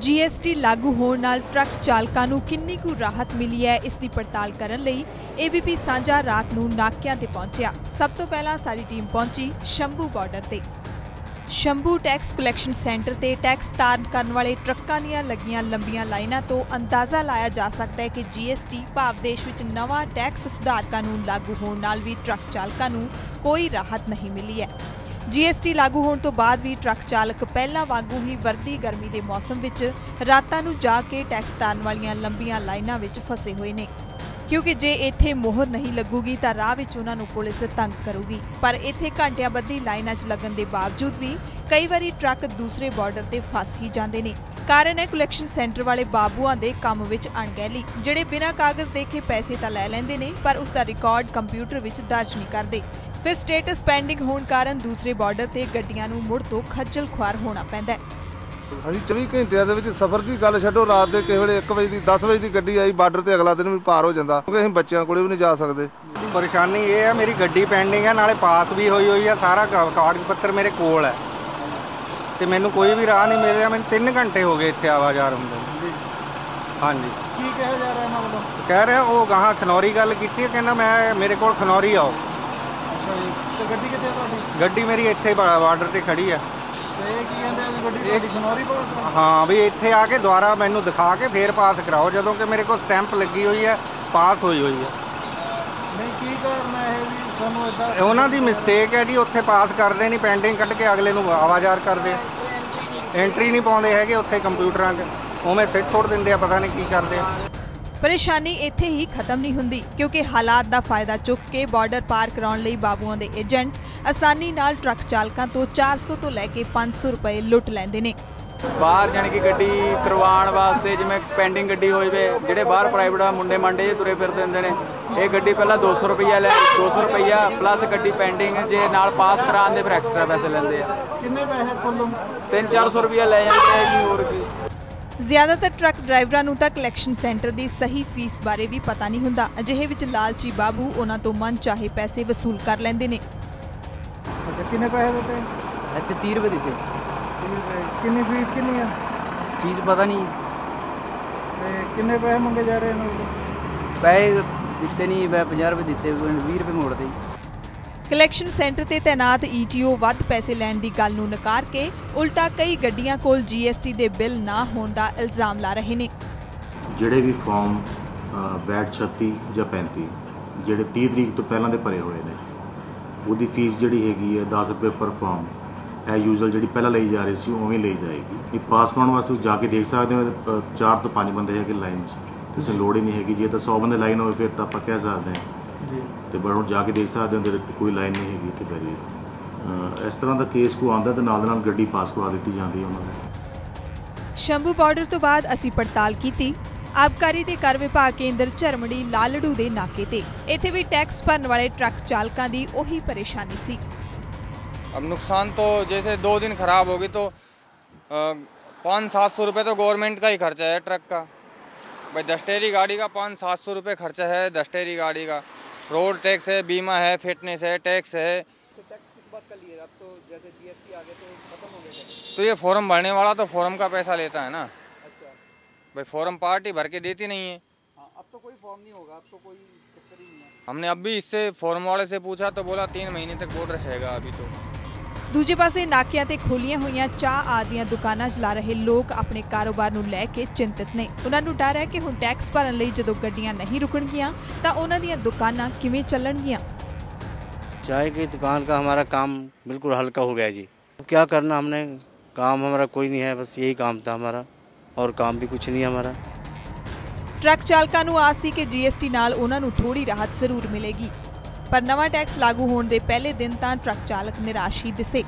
GST ਲਾਗੂ ਹੋਣ ਨਾਲ ਟਰੱਕ ਚਾਲਕਾਂ ਨੂੰ ਕਿੰਨੀ ਕੁ ਰਾਹਤ ਮਿਲੀ ਹੈ, ਇਸ ਦੀ ਪੜਤਾਲ ਕਰਨ ਲਈ ਏਬੀਪੀ ਸਾਂਝਾ ਰਾਤ ਨੂੰ ਨਾਕਿਆਂ ਤੇ ਪਹੁੰਚਿਆ। ਸਭ ਤੋਂ ਪਹਿਲਾਂ ਸਾਡੀ ਟੀਮ ਪਹੁੰਚੀ ਸ਼ੰਭੂ ਬਾਰਡਰ ਤੇ। ਸ਼ੰਭੂ ਟੈਕਸ ਕਲੈਕਸ਼ਨ ਸੈਂਟਰ ਤੇ ਟੈਕਸ ਤਾਰਨ ਕਰਨ ਵਾਲੇ ਟਰੱਕਾਂ ਦੀਆਂ ਲੱਗੀਆਂ ਲੰਬੀਆਂ ਲਾਈਨਾਂ ਤੋਂ ਅੰਦਾਜ਼ਾ ਲਾਇਆ ਜਾ ਸਕਦਾ ਹੈ ਕਿ ਜੀਐਸਟੀ ਭਾਵ ਦੇਸ਼ ਵਿੱਚ ਨਵਾਂ ਟੈਕਸ ਸੁਧਾਰ ਕਾਨੂੰਨ ਲਾਗੂ ਹੋਣ ਨਾਲ ਵੀ ਟਰੱਕ ਚਾਲਕਾਂ ਨੂੰ ਕੋਈ ਰਾਹਤ ਨਹੀਂ ਮਿਲੀ ਹੈ। ਜੀਐਸਟੀ ਲਾਗੂ ਹੋਣ ਤੋਂ ਬਾਅਦ ਵੀ ਟਰੱਕ ਚਾਲਕ ਪਹਿਲਾਂ ਵਾਂਗੂ ਹੀ ਵਰਦੀ ਗਰਮੀ ਦੇ ਮੌਸਮ ਵਿੱਚ ਰਾਤਾਂ ਨੂੰ ਜਾ ਕੇ ਟੈਕਸ ਤਾਰਨ ਵਾਲੀਆਂ ਲੰਬੀਆਂ ਲਾਈਨਾਂ ਵਿੱਚ ਫਸੇ ਹੋਏ ਨੇ। ਕਿਉਂਕਿ ਜੇ ਇੱਥੇ ਮੋਹਰ ਨਹੀਂ ਲੱਗੂਗੀ ਤਾਂ ਰਾਹ ਵਿੱਚ ਉਹਨਾਂ ਨੂੰ ਪੁਲਿਸ ਤੰਗ ਕਰੂਗੀ। ਪਰ ਇੱਥੇ ਘੰਟਿਆਂ ਬੱਧੀ ਲਾਈਨਾਂ 'ਚ ਲੱਗਣ ਦੇ ਬਾਵਜੂਦ ਵੀ ਕਈ ਵਾਰੀ ਟਰੱਕ ਦੂਸਰੇ ਬਾਰਡਰ ਤੇ ਫਸ ਹੀ ਜਾਂਦੇ ਨੇ। ਕਾਰਨ ਹੈ ਕਲੈਕਸ਼ਨ ਸੈਂਟਰ ਵਾਲੇ ਬਾਬੂਆਂ ਦੇ ਕੰਮ ਵਿੱਚ ਅਣਗਹਿਲੀ, ਜਿਹੜੇ ਬਿਨਾਂ ਕਾਗਜ਼ ਦੇਖੇ ਪੈਸੇ ਤਾਂ ਲੈ ਲੈਂਦੇ ਨੇ, ਪਰ ਉਸ ਦਾ ਰਿਕਾਰਡ ਕੰਪਿਊਟਰ ਵਿੱਚ ਦਰਜ ਨਹੀਂ ਕਰਦੇ। ਫਿਰ ਸਟੇਟਸ ਪੈਂਡਿੰਗ ਹੋਣ ਕਾਰਨ ਦੂਸਰੇ ਬਾਰਡਰ ਤੇ ਗੱਡੀਆਂ ਨੂੰ ਮੁੜ ਤੋਂ ਖੱਜਲ ਖੁਆਰ ਹੋਣਾ ਪੈਂਦਾ ਹੈ। ਅਸੀਂ 24 ਘੰਟਿਆਂ ਦੇ ਵਿੱਚ ਸਫ਼ਰ ਦੀ ਗੱਲ ਛੱਡੋ ਰਾਤ ਦੇ ਕਿਸੇ ਵੇਲੇ 1 ਵਜੇ ਦੀ 10 ਵਜੇ ਦੀ ਗੱਡੀ ਆਈ ਬਾਰਡਰ ਤੇ ਅਗਲਾ ਦਿਨ ਵੀ ਪਾਰ ਹੋ ਜਾਂਦਾ ਕਿਉਂਕਿ ਅਸੀਂ ਬੱਚਿਆਂ ਕੋਲੇ ਵੀ ਨਹੀਂ ਜਾ ਸਕਦੇ। ਪਰੇਸ਼ਾਨੀ ਇਹ ਹੈ ਮੇਰੀ ਗੱਡੀ ਪੈਂਡਿੰਗ ਹੈ ਨਾਲੇ ਪਾਸ ਵੀ ਹੋਈ ਹੋਈ ਹੈ ਸਾਰਾ ਕਾਗਜ਼ ਪੱਤਰ ਮੇਰੇ ਕੋਲ ਹੈ। ਤੇ ਮੈਨੂੰ ਕੋਈ ਵੀ ਰਾਹ ਨਹੀਂ ਮਿਲ ਰਿਹਾ ਮੈਨੂੰ 3 ਘੰਟੇ ਹੋ ਗਏ ਇੱਥੇ ਆਵਾਜ਼ਾਰ ਹੁੰਦੇ। ਹਾਂਜੀ। ਕੀ ਕਿਹਾ ਜਾ ਰਿਹਾ ਇਹਨਾਂ ਵੱਲੋਂ? ਕਹਿ ਰਿਹਾ ਉਹ ਗਾਹਾਂ ਖਨੌਰੀ ਗੱਲ ਕੀਤੀ ਹੈ ਕਹਿੰਦਾ ਮੈਂ ਮੇਰੇ ਕੋਲ ਖਨੌਰੀ ਆਓ। ਤੇ ਗੱਡੀ ਕਿੱਥੇ ਆ ਤੁਹਾਡੀ? ਗੱਡੀ ਮੇਰੀ ਇੱਥੇ ਬਾਰਡਰ ਤੇ ਖੜੀ ਹੈ ਤੇ ਇਹ ਕੀ ਕਹਿੰਦੇ ਆ ਵੀ ਗੱਡੀ ਤੁਹਾਡੀ ਖਨੌਰੀ ਕੋਲ ਹਾਂ ਵੀ ਇੱਥੇ ਆ ਕੇ ਦੁਬਾਰਾ ਮੈਨੂੰ ਦਿਖਾ ਕੇ ਫੇਰ ਪਾਸ ਕਰਾਓ ਜਦੋਂ ਕਿ ਮੇਰੇ ਕੋਲ ਸਟੈਂਪ ਲੱਗੀ ਹੋਈ ਹੈ ਪਾਸ ਹੋਈ ਹੋਈ ਹੈ ਨਹੀਂ ਕੀ ਕਾਰਨ ਹੈ ਇਹ ਵੀ ਤੁਹਾਨੂੰ ਇਦਾਂ ਇਹ ਉਹਨਾਂ ਦੀ ਮਿਸਟੇਕ ਹੈ ਜੀ ਉੱਥੇ ਪਾਸ ਕਰਦੇ ਨਹੀਂ ਪੈਂਡਿੰਗ ਕੱਢ ਕੇ ਅਗਲੇ ਨੂੰ ਆਵਾਜ਼ਾਰ ਕਰਦੇ। ਐਂਟਰੀ ਨਹੀਂ ਪਾਉਂਦੇ ਹੈਗੇ ਉੱਥੇ ਕੰਪਿਊਟਰਾਂ 'ਚ ਉਵੇਂ ਸਿੱਟ ਸੁੱਟ ਦਿੰਦੇ ਆ ਪਤਾ ਨਹੀਂ ਕੀ ਕਰਦੇ ਆ। ਪਰੇਸ਼ਾਨੀ ਇੱਥੇ ਹੀ ਖਤਮ ਨਹੀਂ ਹੁੰਦੀ ਕਿਉਂਕਿ ਹਾਲਾਤ ਦਾ ਫਾਇਦਾ ਚੁੱਕ ਕੇ ਬਾਰਡਰ ਪਾਰ ਕਰਾਉਣ ਲਈ ਬਾਬੂਆਂ ਦੇ ਏਜੰਟ ਆਸਾਨੀ ਨਾਲ ਟਰੱਕ ਚਾਲਕਾਂ ਤੋਂ 400 ਤੋਂ ਲੈ ਕੇ 500 ਰੁਪਏ ਲੁੱਟ ਲੈਂਦੇ ਨੇ। ਬਾਹਰ ਜਾਣੀ ਕਿ ਗੱਡੀ ਕਰਵਾਉਣ ਵਾਸਤੇ ਜਿਵੇਂ ਪੈਂਡਿੰਗ ਗੱਡੀ ਹੋਈ ਵੇ ਜਿਹੜੇ ਬਾਹਰ ਪ੍ਰਾਈਵੇਟ ਮੁੰਡੇ ਮੰਡੇ ਜੇ ਤੁਰੇ ਫਿਰਦੇ ਹੁੰਦੇ ਨੇ ਇਹ ਗੱਡੀ ਪਹਿਲਾਂ 200 ਰੁਪਈਆ ਲੈ 200 ਰੁਪਈਆ ਪਲੱਸ ਗੱਡੀ ਪੈਂਡਿੰਗ ਜੇ ਨਾਲ ਪਾਸ ਕਰਾਉਣ ਦੇ ਫਿਰ ਐਕਸਟਰਾ ਪੈਸੇ ਲੈਂਦੇ ਆ। ਕਿੰਨੇ ਪੈਸੇ ਕੁੱਲ 3-400 ਰੁਪਈਆ ਲੈ ਜਾਂਦੇ ਆ ਜੀ ਹੋਰ ਕੀ। ਜ਼ਿਆਦਾਤਰ ਟਰੱਕ ਡਰਾਈਵਰਾਂ ਨੂੰ ਤਾਂ ਕਲੈਕਸ਼ਨ ਸੈਂਟਰ ਦੀ ਸਹੀ ਫੀਸ ਬਾਰੇ ਵੀ ਪਤਾ ਨਹੀਂ ਹੁੰਦਾ। ਅਜਿਹੇ ਵਿੱਚ ਲਾਲਚੀ ਬਾਬੂ ਉਹਨਾਂ ਤੋਂ ਮਨ ਚਾਹੇ ਪੈਸੇ ਵਸੂਲ ਕਰ ਲੈਂਦੇ ਨੇ। ਅੱਛਾ ਕਿੰਨੇ ਪੈਸੇ ਦਿੱਤੇ? ਇੱਥੇ 30 ਰੁਪਏ ਦਿੱਤੇ। ਕਿੰਨੀ ਫੀਸ ਕਿੰਨੀ ਆ? ਚੀਜ਼ ਪਤਾ ਨਹੀਂ। ਤੇ ਕਿੰਨੇ ਪੈਸੇ ਮੰਗੇ ਜਾ ਰਹੇ ਇਹਨਾਂ ਕੋਲ ਪੈਸੇ ਦਿੱਤੇ ਨਹੀਂ ਮੈਂ 50 ਰੁਪਏ ਦਿੱਤੇ 20 ਰੁਪਏ ਮੋੜਦੇ ਜੀ ਕਲੈਕਸ਼ਨ ਸੈਂਟਰ ਤੇ ਤਾਇਨਾਤ ਈਟੀਓ ਵੱਧ ਪੈਸੇ ਲੈਣ ਦੀ ਗੱਲ ਨੂੰ ਨਕਾਰ ਕੇ ਉਲਟਾ ਕਈ ਗੱਡੀਆਂ ਕੋਲ ਜੀਐਸਟੀ ਦੇ ਬਿੱਲ ਨਾ ਹੋਣ ਦਾ ਇਲਜ਼ਾਮ ਲਾ ਰਹੇ ਨੇ। ਜਿਹੜੇ ਵੀ ਫਾਰਮ ਅ, ਵੈਟ 36 ਜਾਂ 35 ਜਿਹੜੇ 30 ਤਰੀਕ ਤੋਂ ਪਹਿਲਾਂ ਦੇ ਭਰੇ ਹੋਏ ਨੇ ਉਹਦੀ ਫੀਸ ਜਿਹੜੀ ਹੈਗੀ ਹੈ 10 ਰੁਪਏ ਪਰ ਫਾਰਮ ਐ ਯੂਜਲ ਜਿਹੜੀ ਪਹਿਲਾਂ ਲਈ ਜਾ ਰਹੀ ਸੀ ਉਵੇਂ ਲਈ ਜਾਏਗੀ। ਇਹ ਪਾਸ ਕਰਾਉਣ ਵਾਸਤੇ ਜਾ ਕੇ ਦੇਖ ਸਕਦੇ ਹੋ 4 ਤੋਂ 5 ਬੰਦੇ ਹੈਗੇ ਲਾਈਨ 'ਚ ਕਿਸੇ ਲੋੜ ਹੀ ਨਹੀਂ ਹੈਗੀ। ਜੇ ਤਾਂ 100 ਬੰਦੇ ਲਾਈਨ ਹੋਵੇ ਫਿਰ ਤਾਂ ਆਪਾਂ ਕਹਿ ਸਕਦੇ ਹਾਂ ਤੇ ਪਰ ਹੁਣ ਜਾ ਕੇ ਦੇਖ ਸਕਦੇ ਹੋ ਤੇ ਕੋਈ ਲਾਈਨ ਨਹੀਂ ਹੈਗੀ ਇੱਥੇ ਬੈਰੀ ਇਸ ਤਰ੍ਹਾਂ ਦਾ ਕੇਸ ਕੋ ਆਉਂਦਾ ਤੇ ਨਾਲ ਦੇ ਨਾਲ ਗੱਡੀ ਪਾਸ ਕਰਵਾ ਦਿੱਤੀ ਜਾਂਦੀ ਹੈ ਉਹਨਾਂ ਨੂੰ ਸ਼ੰਭੂ ਬਾਰਡਰ ਤੋਂ ਬਾਅਦ ਅਸੀਂ ਪੜਤਾਲ ਕੀਤੀ ਆਬਕਾਰੀ ਤੇ ਕਰ ਵਿਭਾਗ ਕੇਂਦਰ ਝਰਮੜੀ ਲਾਲੜੂ ਦੇ ਨਾਕੇ ਤੇ ਇੱਥੇ ਵੀ ਟੈਕਸ ਭਰਨ ਵਾਲੇ ਟਰੱਕ ਚਾਲਕਾਂ ਦੀ ਉਹੀ ਪਰੇਸ਼ਾਨੀ ਸੀ अब नुकसान तो जैसे दो दिन खराब होगी तो पाँच सात सौ रुपये तो गवर्नमेंट का ही खर्चा है ट्रक का भाई दस्टेरी गाड़ी का पाँच सात सौ रुपये खर्चा है दस्टेरी गाड़ी का रोड टैक्स है बीमा है फिटनेस है टैक्स है। तो ये फॉर्म भरने वाला तो फॉर्म का पैसा लेता है ना। अच्छा। भाई फॉर्म पार्टी भर के देती नहीं है अब तो कोई फॉर्म नहीं होगा अब तो कोई चक्कर ही नहीं है। हमने अभी इससे फॉर्म वाले से पूछा तो बोला तीन महीने तक बोर्ड रहेगा अभी तो। ਦੂਜੇ ਪਾਸੇ ਨਾਕਿਆਂ ਤੇ ਖੋਲੀਆਂ ਹੋਈਆਂ ਚਾਹ ਆਦੀਆਂ ਦੁਕਾਨਾਂ ਚਲਾ ਰਹੇ ਲੋਕ ਆਪਣੇ ਕਾਰੋਬਾਰ ਨੂੰ ਲੈ ਕੇ ਚਿੰਤਤ ਨੇ ਉਹਨਾਂ ਨੂੰ ਡਰ ਹੈ ਕਿ ਹੁਣ ਟੈਕਸ ਭਰਨ ਲਈ ਜਦੋਂ ਗੱਡੀਆਂ ਨਹੀਂ ਰੁਕਣਗੀਆਂ ਤਾਂ ਉਹਨਾਂ ਦੀਆਂ ਦੁਕਾਨਾਂ ਕਿਵੇਂ ਚੱਲਣਗੀਆਂ चाय की दुकान का हमारा काम बिल्कुल हल्का हो गया जी क्या करना हमने काम हमारा कोई नहीं है बस यही काम था हमारा और काम भी कुछ नहीं है हमारा ਟਰੱਕ ਚਾਲਕਾਂ ਨੂੰ ਆਸ ਸੀ ਕਿ ਜੀਐਸਟੀ ਨਾਲ ਉਹਨਾਂ ਨੂੰ ਥੋੜੀ ਰਾਹਤ ਜ਼ਰੂਰ ਮਿਲੇਗੀ ਪਰ ਨਵਾਂ ਟੈਕਸ ਲਾਗੂ ਹੋਣ ਦੇ ਪਹਿਲੇ ਦਿਨ ਤਾਂ ਟਰੱਕ ਚਾਲਕ ਨਿਰਾਸ਼ ਹੀ ਦਿਸੇ।